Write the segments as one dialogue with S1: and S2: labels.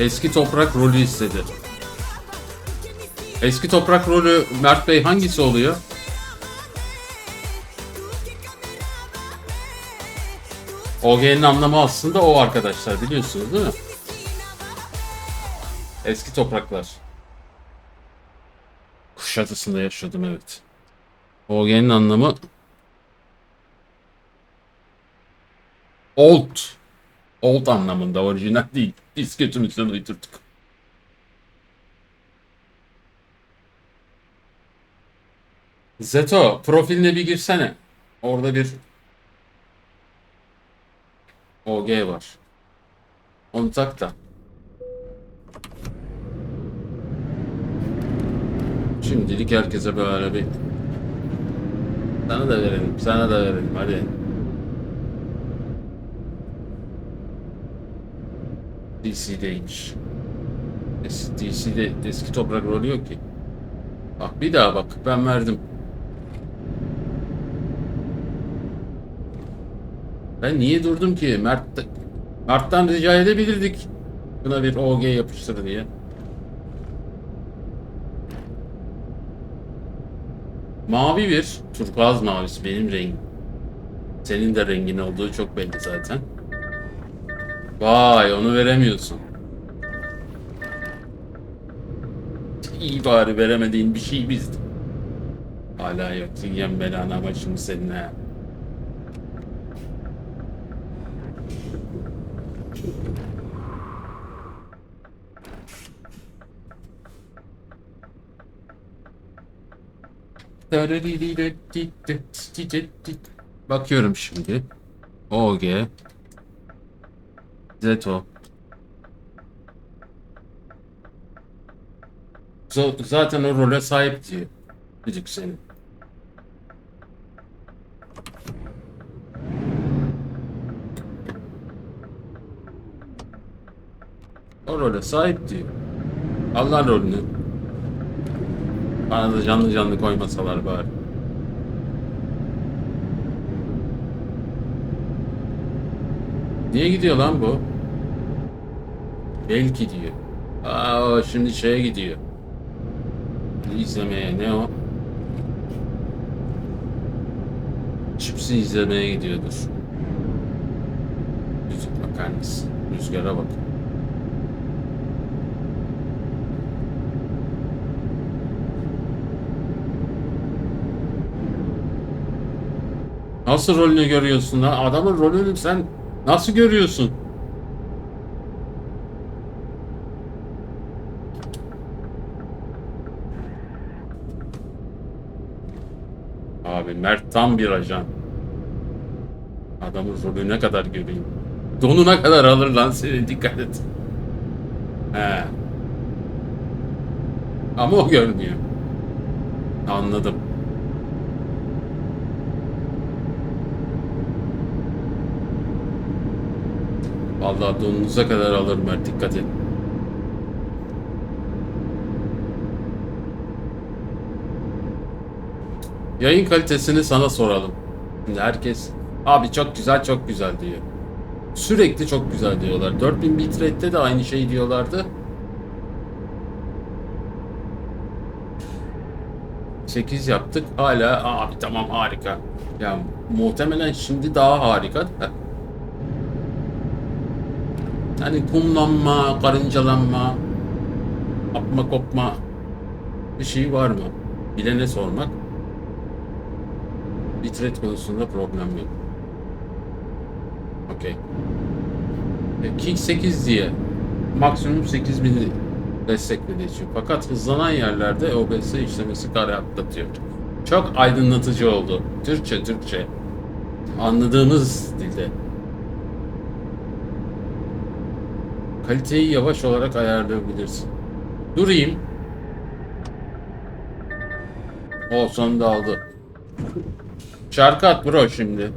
S1: Eski toprak rolü istedi. Eski toprak rolü Mert Bey hangisi oluyor? OG'nin anlamı aslında o arkadaşlar biliyorsunuz değil mi? Eski topraklar. Kuşadası'nda yaşadım evet. OG'nin anlamı Old. Old anlamında orijinal değil. Biz götümüzden uydurduk. Zeto profiline bir girsene. Orada bir OG var. Onu tak da. Şimdilik herkese böyle bir sana da verelim, sana da verelim hadi. DC'deymiş. DC'de eski toprak rolü yok ki. Bak bir daha bak ben verdim. Ben niye durdum ki? Mert Mert'ten rica edebilirdik. Buna bir OG yapıştır diye. Mavi bir turkuaz mavisi benim rengim. Senin de rengin olduğu çok belli zaten. Vay onu veremiyorsun. İyi bari veremediğin bir şey bizdi. Hala yok. Yem belanı ama şimdi seninle. Bakıyorum şimdi. OG Zeto Z- Zaten o role sahip diyor. Çocuk senin. O role sahip diyor. Allah rolünü. Bana da canlı canlı koymasalar bari. Niye gidiyor lan bu? Belki diyor. Aa şimdi şeye gidiyor. İzlemeye ne o? Chips'i izlemeye gidiyordur. Müzik bakar mısın? Rüzgara bak. Nasıl rolünü görüyorsun lan? Adamın rolünü sen nasıl görüyorsun? Abi Mert tam bir ajan. Adamın rolü ne kadar göreyim. Donuna kadar alır lan seni dikkat et. He. Ama o görmüyor. Anladım. Vallahi donunuza kadar alır Mert dikkat et. Yayın kalitesini sana soralım. Şimdi herkes abi çok güzel çok güzel diyor. Sürekli çok güzel diyorlar. 4000 bitrate'te de aynı şeyi diyorlardı. 8 yaptık. Hala abi tamam harika. Ya muhtemelen şimdi daha harika. da. Hani kumlanma, karıncalanma, apma kopma bir şey var mı? Bilene sormak. Bitrate konusunda problem yok. Okey. E, Kick 8 diye maksimum 8000 desteklediği için. Fakat hızlanan yerlerde OBS işlemesi kare atlatıyor. Çok aydınlatıcı oldu. Türkçe Türkçe. Anladığımız dilde. Kaliteyi yavaş olarak ayarlayabilirsin. Durayım. O sonunda aldı. Şarkı at bro şimdi.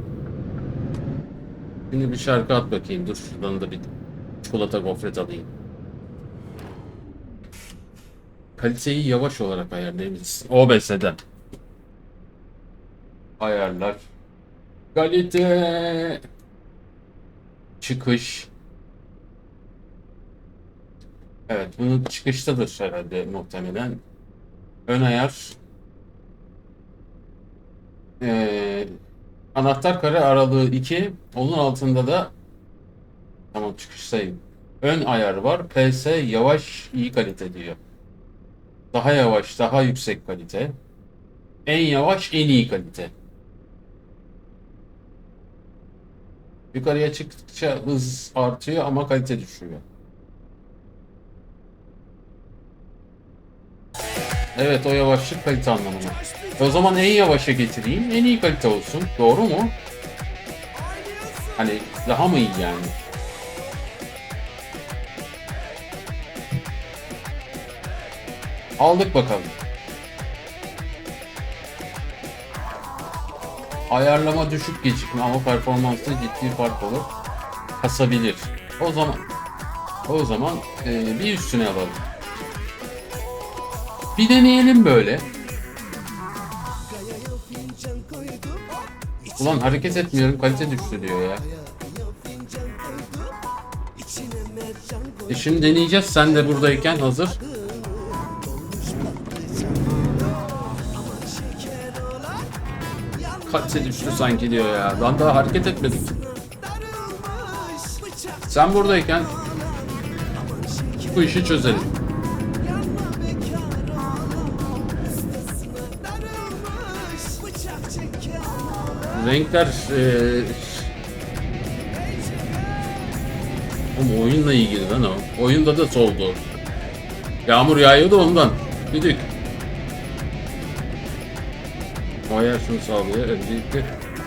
S1: Şimdi bir şarkı at bakayım. Dur şuradan da bir çikolata gofret alayım. Kaliteyi yavaş olarak ayarlayabilirsin. OBS'den. Ayarlar. Kalite. Çıkış. Evet, bunu çıkıştadır herhalde muhtemelen. Ön ayar. Ee, anahtar kare aralığı 2. Onun altında da tamam çıkıştayım. Ön ayar var. PS yavaş iyi kalite diyor. Daha yavaş, daha yüksek kalite. En yavaş, en iyi kalite. Yukarıya çıktıkça hız artıyor ama kalite düşüyor. Evet o yavaşlık kalite anlamına. O zaman en yavaşa getireyim, en iyi kalite olsun. Doğru mu? Hani daha mı iyi yani? Aldık bakalım. Ayarlama düşük gecikme ama performansta ciddi fark olur. Kasabilir. O zaman o zaman e, bir üstüne alalım. Bir deneyelim böyle. Ulan hareket etmiyorum kalite düştü diyor ya. E şimdi deneyeceğiz sen de buradayken hazır. Kalite düştü sanki diyor ya. Lan daha hareket etmedik. Sen buradayken bu işi çözelim. Renkler eee Ama oyunla ilgili lan o. Oyunda da soldu. Yağmur yağıyordu ondan. Düdük. Ayar şunu sağlıyor. Öncelikle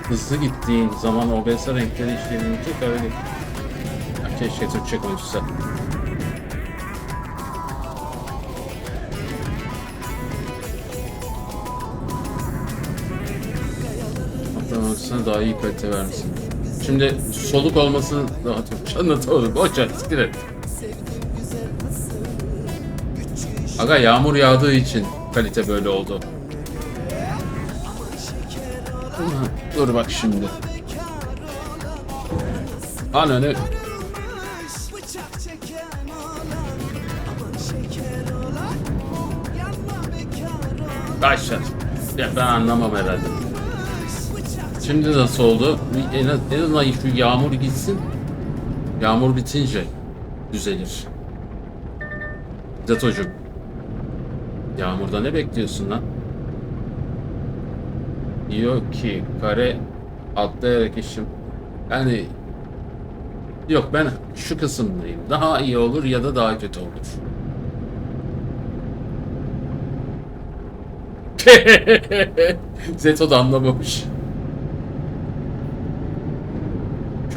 S1: hızlı gittiğin zaman OBS renkleri işlenince öyle. Ya keşke Türkçe konuşsa. Hatırlamasına daha iyi kalite vermişsin. Şimdi soluk olmasını daha Türkçe anlatalım. Boş ver, siktir et. Aga yağmur yağdığı için kalite böyle oldu. Dur bak şimdi. Ananı. Başlar. Ya ben anlamam herhalde. Şimdi nasıl oldu? En, az- en azından şu yağmur gitsin. Yağmur bitince düzelir. Zatocuğum. Yağmurda ne bekliyorsun lan? Diyor ki kare atlayarak işim. Yani yok ben şu kısımdayım. Daha iyi olur ya da daha kötü olur. Zeto da anlamamış.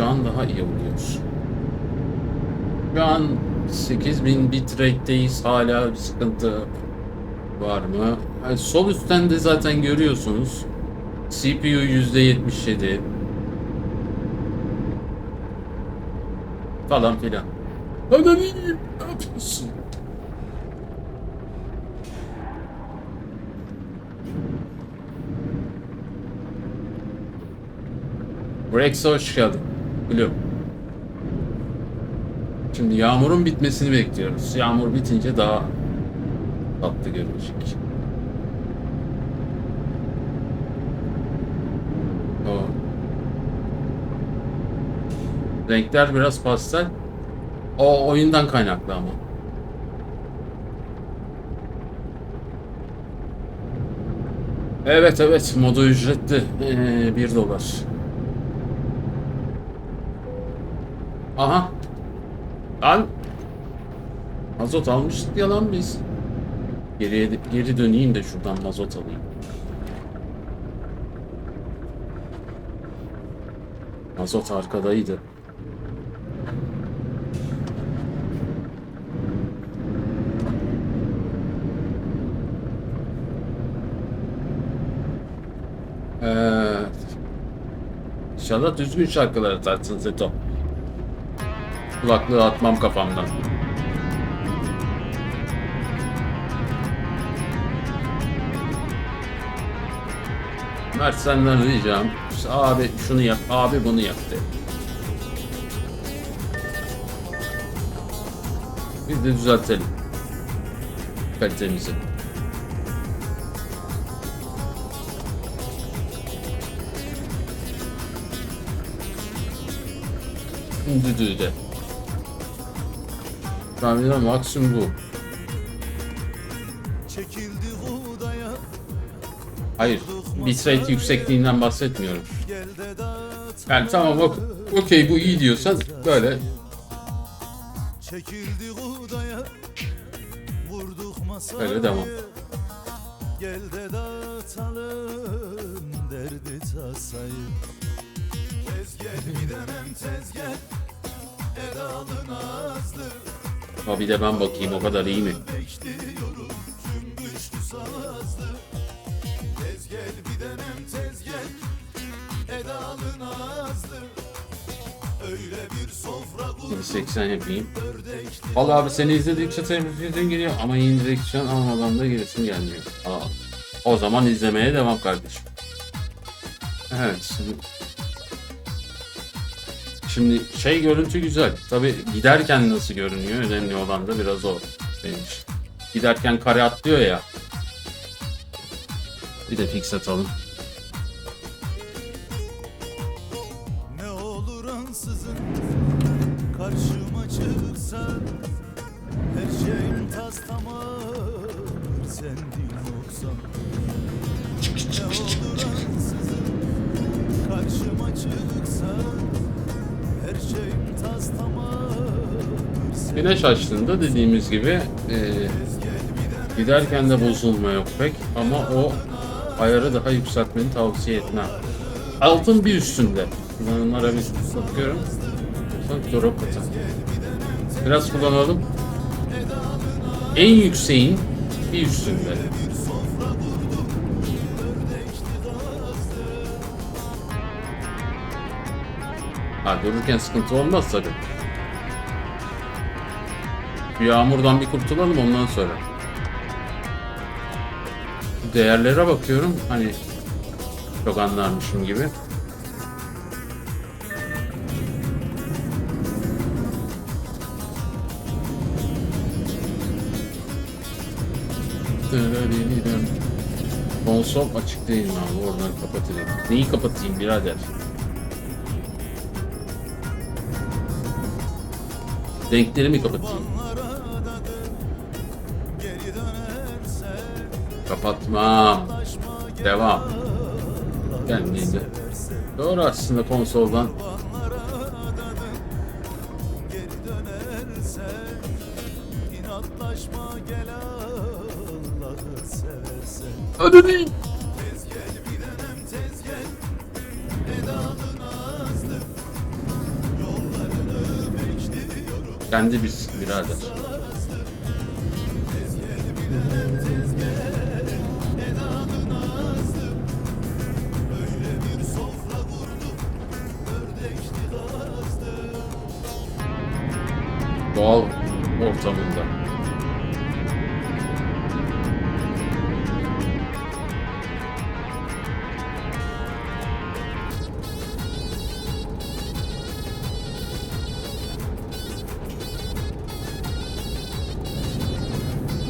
S1: Şu an daha iyi oluyor. Şu an 8000 bitrate'deyiz. Hala bir sıkıntı var mı? Yani sol üstten de zaten görüyorsunuz. CPU %77 falan filan. Ananı yiyeyim, ne yapıyorsun? Rex'e hoş geldin. Blue. Şimdi yağmurun bitmesini bekliyoruz. Yağmur bitince daha tatlı görünecek. O. Renkler biraz pastel. O oyundan kaynaklı ama. Evet evet modu ücretli. Ee, 1 dolar. Aha. Lan. Mazot almıştık ya lan biz. Geriye geri döneyim de şuradan mazot alayım. Mazot arkadaydı. Ee, İnşallah düzgün şarkılar atarsın Zeto. Kulaklığı atmam kafamdan. Mert senden ricam. işte abi şunu yap, abi bunu yap de. Biz de düzeltelim. Kalitemizi. Düdüğü de. Tahminen maksimum bu. Hayır. Bitrate yüksekliğinden bahsetmiyorum. Yani tamam ok okey bu iyi diyorsan böyle
S2: Çekildi hudaya Vurduk masaya
S1: Öyle devam.
S2: Gel de dağıtalım derdi tasayı Tez gel gidemem tez gel
S1: Ha bir de ben bakayım o kadar iyi mi?
S2: Kur
S1: 80 yapayım. Vallahi abi seni izledikçe televizyon geliyor ama direksiyon almadan da giresim gelmiyor. Aa, o zaman izlemeye devam kardeşim. Evet. Şimdi, şimdi şey görüntü güzel. Tabi giderken nasıl görünüyor önemli olan da biraz o benim için. Giderken kare atlıyor ya. Bir de fix atalım. Güneş açtığında dediğimiz gibi e, giderken de bozulma yok pek ama o ayarı daha yükseltmeni tavsiye etmem. Altın bir üstünde. Kullanımlara bir bakıyorum. Sanki drop. Biraz kullanalım. En yükseğin bir üstünde. Ha dururken sıkıntı olmaz tabii. Şu yağmurdan bir kurtulalım ondan sonra. Değerlere bakıyorum hani çok anlarmışım gibi. Konsol açık değil mi abi? Oradan kapatayım. Neyi kapatayım birader? Renkleri mi kapatayım? Kapatmam. Devam. Kendiydi. Doğru aslında konsoldan. Hadi.
S2: Tez gel bilemem
S1: Doğal ortamında.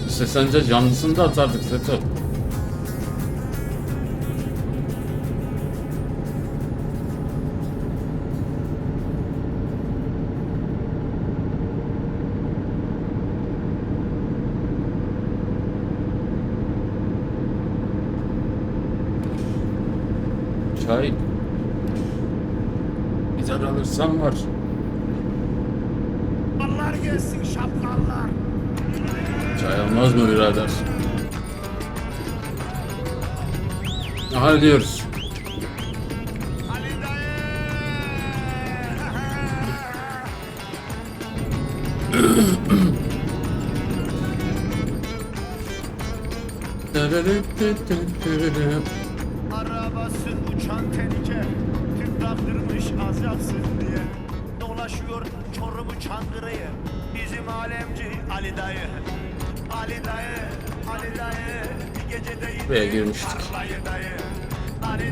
S1: Seslenince canlısını da atardık Zeto. Çay. Bir tane alırsam var.
S3: Şapkallar gelsin şapkallar.
S1: Çay almaz mı birader? Aha diyoruz.
S3: az yaksın diye. Dolaşıyor Çorum'u Çankırı'yı. Bizim alemci Ali dayı. Ali dayı, Ali dayı. Bir gecede
S1: Buraya girmiştik.
S3: Dayı.